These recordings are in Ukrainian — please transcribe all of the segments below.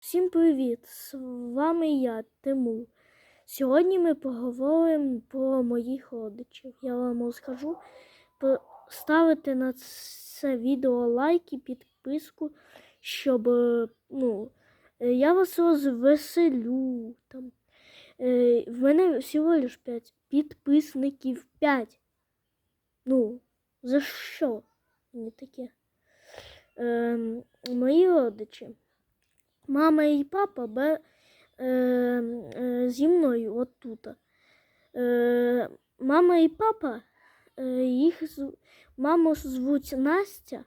Всім привіт! З вами я, Тимур. Сьогодні ми поговоримо про моїх родичів. Я вам розкажу ставити на це відео лайк і підписку, щоб е, ну, е, я вас розвеселю. Там. Е, В мене всього лиш 5 підписників 5. Ну, за що? Мені таке. Е, мої родичі. Мама і папа бе, е, е, зі мною отут. Е, мама і папа, е, їх маму звуть Настя,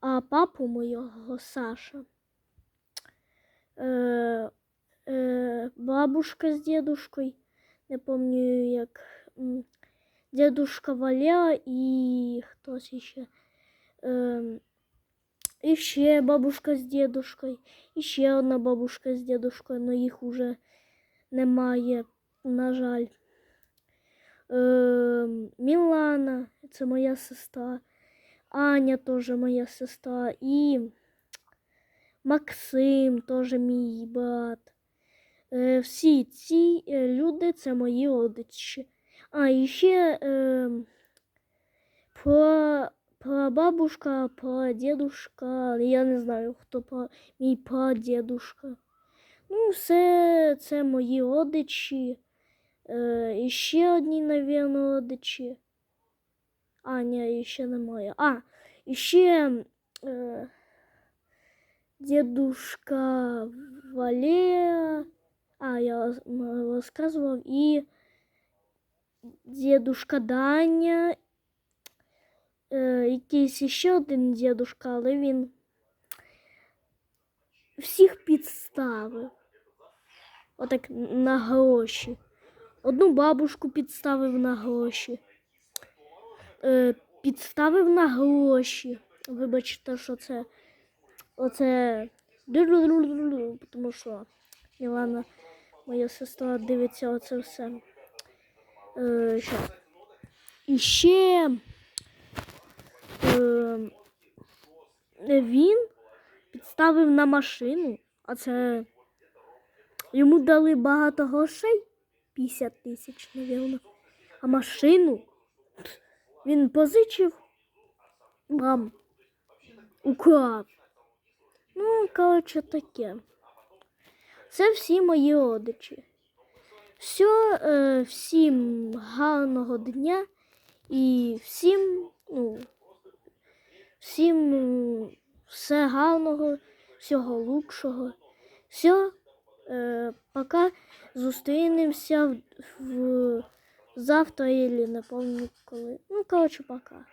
а папу моєго Саша. Е, е, бабушка з дедушкою, не пам'ятаю як. Дедушка Валера і хтось ще. Е, і ще бабушка з дедушкою, і ще одна бабушка з дедушкою, але їх уже немає, на жаль. Е, Мілана, це моя сестра. Аня теж моя сестра. І Максим теж мій брат. Е, всі ці е, люди це мої родичі. А, і ще е, про прабабушка, прадедушка, я не знаю, хто про мій прадедушка. Ну, все це мої родичі. Е, ще одні, навірно, родичі. А, ні, ще немає. А, і ще е, дедушка Валера. А, я роз- розказував. І дедушка Даня е, якийсь ще один дідушка, але він всіх підставив. Отак на гроші. Одну бабушку підставив на гроші. Е, підставив на гроші. Вибачте, що це. Оце. Тому що Мілана, моя сестра, дивиться оце все. Е. І ще. Е, він підставив на машину, а це йому дали багато грошей 50 тисяч, напевно. А машину він позичив мам украв. Ну, коротше, таке. Це всі мої родичі. Все, всім гарного дня і всім, ну, всім все гарного, всього лучшого. Все, е, пока зустрінемося в, в завтра, або не пам'ятаю коли. Ну, коротше, пока.